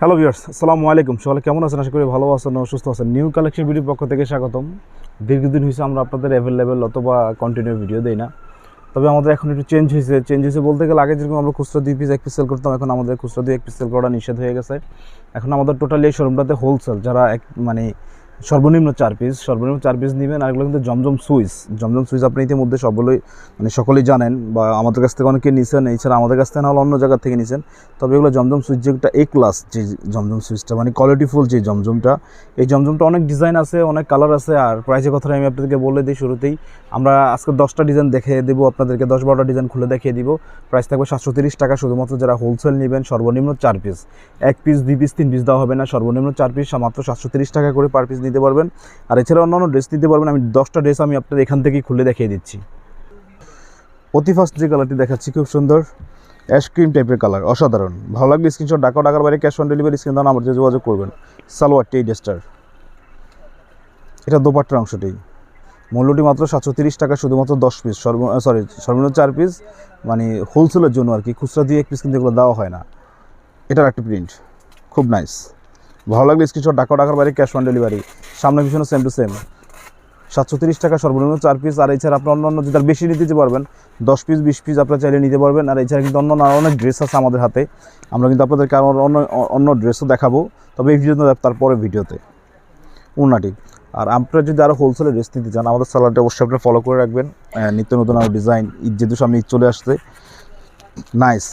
Hello viewers আসসালামু আলাইকুম। সকালে কেমন আছেন? আশা করি ভালো আছেন সুস্থ আছেন। নিউ কালেকশন ভিডিও পক্ষ থেকে স্বাগতম। দীর্ঘদিন হয়েছে আমরা আপনাদের অ্যাভেলেবেল অথবা কন্টিনিউ ভিডিও দেই না। তবে আমাদের এখন একটু চেঞ্জ হয়েছে চেঞ্জ হয়েছে বলতে গেলে আগে যেরকম আমরা খুচরা দুই পিস এক পিস সেল করতাম, এখন আমাদের খুচরা দুই, এক পিস সেল করা নিষেধ হয়ে গেছে। এখন আমাদের টোটালি এই শোরুমটাতে হোলসেল যারা এক মানে সর্বনিম্ন চার পিস সর্বনিম্ন চার পিস নেবেন। আর এগুলো কিন্তু জমজম সুইচ জমজম সুইচ আপনি ইতিমধ্যে সবগুলোই মানে সকলেই জানেন বা আমাদের কাছ থেকে অনেকে নিছেন। এছাড়া আমাদের কাছ থেকে না হলে অন্য জায়গা থেকে নিছেন। তবে এগুলো জমজম সুইচ যেটা এ ক্লাস যে জমজম সুইচটা মানে কোয়ালিটিফুল যে জমজমটা, এই জমজমটা অনেক ডিজাইন আছে, অনেক কালার আছে। আর প্রাইসের কথাটা আমি আপনাদেরকে বলে দিই শুরুতেই। আমরা আজকে দশটা ডিজাইন দেখে দেবো আপনাদেরকে, দশ বারোটা ডিজাইন খুলে দেখিয়ে দিব। প্রাইস থাকবে সাতশো তিরিশ টাকা শুধুমাত্র যারা হোলসেল নেবেন, সর্বনিম্ন চার পিস এক পিস দুই পিস তিন পিস দেওয়া হবে না। সর্বনিম্ন চার পিস মাত্র সাতশো তিরিশ টাকা করে পার পিস নিতে পারবেন। আর এছাড়া অন্যান্য ড্রেস নিতে পারবেন। আমি দশটা ড্রেস আমি আপনাদের এখান থেকেই খুলে দেখিয়ে দিচ্ছি। অতি ফার্স্ট যে কালারটি দেখাচ্ছি, খুব সুন্দর। অ্যাশ ক্রিম টাইপের কালার অসাধারণ। ভালো লাগবে স্ক্রিনশট ডাকা ডাকার বাইরে ক্যাশ অন ডেলিভারি স্ক্রিন দাও, আমার যোগাযোগ করবেন। সালোয়ারটি এই ড্রেসটার এটা দোপাট্টার অংশটি। মূল্যটি মাত্র সাতশো তিরিশ টাকা, শুধুমাত্র দশ পিস সর্ব সরি সর্বনিম্ন চার পিস মানে হোলসেলের জন্য আর কি। খুচরা দিয়ে এক পিস কিন্তু এগুলো দেওয়া হয় না। এটার একটা প্রিন্ট খুব নাইস ভালো লাগলে স্ক্রিনশট ডাকা ডাকার বাইরে ক্যাশ অন ডেলিভারি সামনে পিছনে সেম টু সেম সাতশো তিরিশ টাকা সর্বনিম্ন চার পিস আর এছাড়া আপনার অন্য অন্য আর বেশি নিতে পারবেন, দশ পিস বিশ পিস আপনারা চাইলে নিতে পারবেন, আর এছাড়া কিন্তু অন্য অনেক ড্রেস আছে আমাদের হাতে। আমরা কিন্তু আপনাদেরকে আরও অন্য অন্য ড্রেসও দেখাবো। তবে এই ভিডিওতে তারপরে ভিডিওতে। উন্নাটি আর আপনারা যদি আরও হোলসেলে ড্রেস নিতে চান, আমাদের স্যালাডটা অবশ্যই আপনারা ফলো করে রাখবেন। নিত্য নতুন আরও ডিজাইন ঈদ যেহেতু সামনে ঈদ চলে আসছে। নাইস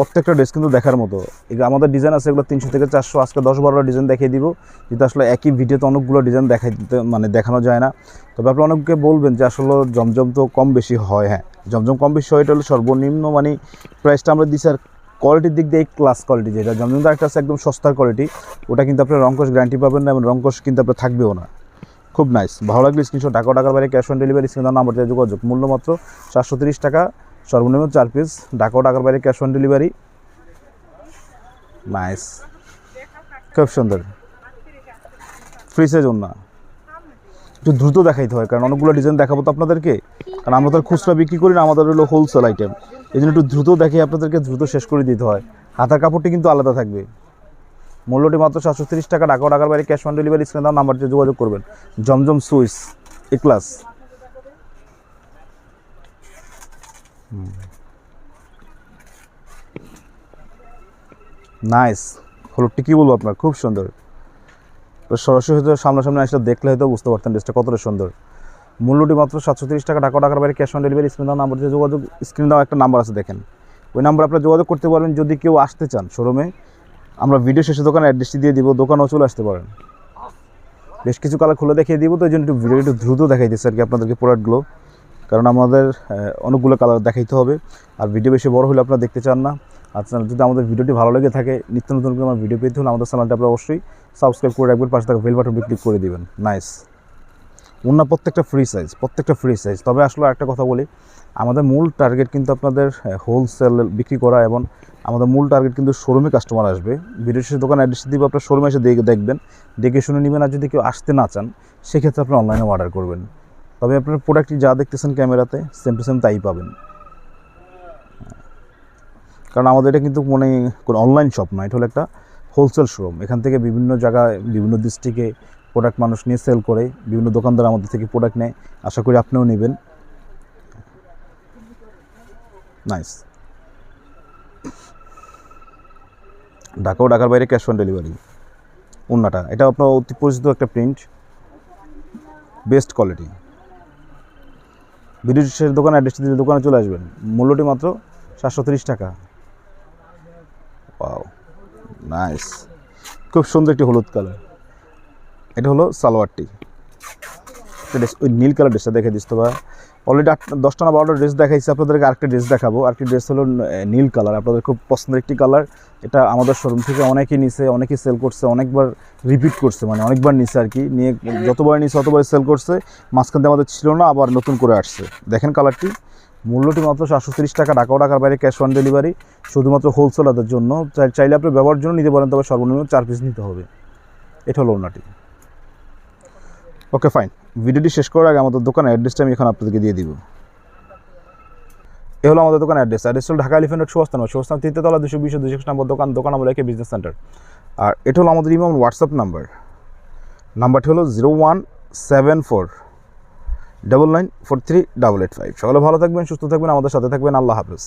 প্রত্যেকটা ড্রেস কিন্তু দেখার মতো। এগুলো আমাদের ডিজাইন আছে, এগুলো তিনশো থেকে চারশো, আজকে দশ বারোটা ডিজাইন দেখিয়ে দিব। যেটা আসলে একই ভিডিওতে অনেকগুলো ডিজাইন দেখাই দিতে মানে দেখানো যায় না। তবে আপনি অনেককে বলবেন যে আসলে জমজম তো কম বেশি হয় হ্যাঁ। জমজম কম বেশি হয় এটা হলো সর্বনিম্ন মানে প্রাইসটা আমরা দিচ্ছি আর কোয়ালিটির দিক দিয়ে এই ক্লাস কোয়ালিটি যেটা। জমজম একটা আছে একদম সস্তার কোয়ালিটি ওটা কিন্তু আপনার রঙ্কশ গ্যারান্টি পাবেন না এবং রঙ্কশ কিন্তু আপনার থাকবেও না। খুব নাইস ভালো লাগলে স্ক্রিনশট টাকা টাকার বাইরে cash on delivery screen number যোগাযোগ। মূল্য মাত্র চারশো টাকা। সর্বনিম্ন চার পিস ঢাকা টাকার বাইরে ক্যাশ অন ডেলিভারি নাইস খুব সুন্দর। ফ্রি সাইজ না একটু দ্রুত দেখাইতে হয়, কারণ অনেকগুলো ডিজাইন দেখাবো তো আপনাদেরকে। কারণ আমরা তো খুচরা বিক্রি করি না, আমাদের হলো হোলসেল আইটেম এই জন্য একটু দ্রুত দেখে আপনাদেরকে দ্রুত শেষ করে দিতে হয়। হাতার কাপড়টি কিন্তু আলাদা থাকবে। মূল্যটি মাত্র সাতশো টাকা, ঢাকা টাকার বাইরে ক্যাশ অন ডেলিভারি স্ক্রিন দাও নাম্বারটি যোগাযোগ করবেন। জমজম সুইস, এ ক্লাস নাইস হলুদটি কী বলব আপনার? খুব সুন্দর। সরাসরি হয়তো সামনাসামনি আসলে দেখলে হয়তো বুঝতে পারতেন ড্রেসটা কতটা সুন্দর। মূল্যটি মাত্র সাতশো তিরিশ টাকা টাকা টাকার বাইরে ক্যাশ অন ডেলিভারি স্ক্রিন দেওয়া নাম্বার দিয়ে যোগাযোগ স্ক্রিন দেওয়া একটা নাম্বার আছে, দেখেন। ওই নাম্বার আপনারা যোগাযোগ করতে পারবেন, যদি কেউ আসতে চান শোরুমে আমরা ভিডিও শেষে দোকানে অ্যাড্রেসটি দিয়ে দিব, দোকানেও চলে আসতে পারেন। বেশ কিছু কালার খুলে দেখিয়ে দিব, তো এই জন্য একটু ভিডিও একটু দ্রুত দেখাই দিচ্ছে আর কি আপনাদেরকে প্রোডাক্টগুলো কারণ আমাদের অনেকগুলো কালার দেখাইতে হবে। আর ভিডিও বেশি বড় হলে আপনারা দেখতে চান না। আর চ্যানেল যদি আমাদের ভিডিওটি ভালো লেগে থাকে, নিত্য নতুন করে আমার ভিডিও পেতে হলে আমাদের চ্যানেলটা আপনারা অবশ্যই সাবস্ক্রাইব করে রাখবেন, পাশে থাকা বেল বাটনটি ক্লিক করে দিবেন। নাইস অন্য প্রত্যেকটা ফ্রি সাইজ প্রত্যেকটা ফ্রি সাইজ তবে আসলে একটা কথা বলি, আমাদের মূল টার্গেট কিন্তু আপনাদের হোলসেল বিক্রি করা এবং আমাদের মূল টার্গেট কিন্তু শোরুমে কাস্টমার আসবে। ভিডিও শেষে দোকান অ্যাড্রেস দিব, আপনার শোরুমে এসে দেখে দেখবেন। দেখে শুনে নেবেন, আর যদি কেউ আসতে না চান, সেক্ষেত্রে আপনি অনলাইনে অর্ডার করবেন। তবে আপনার প্রোডাক্টটি যা দেখতেছেন ক্যামেরাতে সেম টু সেম তাই পাবেন। কারণ আমাদের এটা কিন্তু মানে কোনো অনলাইন শপ নয় এটা হলো একটা হোলসেল শোরুম এখান থেকে বিভিন্ন জায়গায়, বিভিন্ন ডিস্ট্রিক্টে প্রোডাক্ট মানুষ নিয়ে সেল করে, বিভিন্ন দোকানদার আমাদের থেকে প্রোডাক্ট নেয়। আশা করি আপনিও নেবেন। নাইস ঢাকা ও ঢাকার বাইরে ক্যাশ অন ডেলিভারি অন্যটা এটা আপনার অতি পরিচিত একটা প্রিন্ট বেস্ট কোয়ালিটি ভিডিও শেষের দোকানে অ্যাড্রেস দিলে দোকানে চলে আসবেন। মূল্যটি মাত্র সাতশো টাকা। পাও নাইস খুব সুন্দর একটি হলুদ কালার। এটা হলো সালোয়ারটি। একটা ড্রেস ওই নীল কালার ড্রেসটা দেখে দিস তো অলরেডি আট, দশটা না বারোটা ড্রেস দেখাইছি, আপনাদেরকে আরেকটা ড্রেস দেখাবো। আরেকটি ড্রেস হলো নীল কালার, আপনাদের খুব পছন্দের একটি কালার। এটা আমাদের শোরুম থেকে অনেকেই নিছে, অনেকেই সেল করছে, অনেকবার রিপিট করছে মানে অনেকবার নিছে আর কি। নিয়ে যতবার নিছে ততবার সেল করছে। মাঝখান আমাদের ছিল না, আবার নতুন করে আসছে। দেখেন কালারটি। মূল্যটি মাত্র সাতশো তিরিশ টাকা ঢাকা ও ঢাকার বাইরে ক্যাশ অন ডেলিভারি শুধুমাত্র হোলসেলারদের জন্য। চাই- চাইলে আপনি ব্যবহারের জন্য নিতে পারেন, তবে সর্বনিম্ন চার পিস নিতে হবে। এটা হলো ওনাটি ওকে ফাইন ভিডিওটি শেষ করার আগে আমাদের দোকানের অ্যাড্রেসটা আমি এখন আপনাদেরকে দিয়ে দিব। এ হলো আমাদের দোকান অ্যাড্রেস। অ্যাড্রেস হলো ঢাকা এলিফেন্ট সুস্থান সুস্থান তৃতীয়তলা দুশো বিশ দুশো নম্বর দোকান দোকান আমরা রেখে বিজনেস সেন্টার আর এটা হলো আমাদের ইমাম হোয়াটসঅ্যাপ নাম্বার নাম্বারটি হলো zero one seven four double nine four three double eight five. সকলে ভালো থাকবেন, সুস্থ থাকবেন, আমাদের সাথে থাকবেন। আল্লাহ হাফেজ।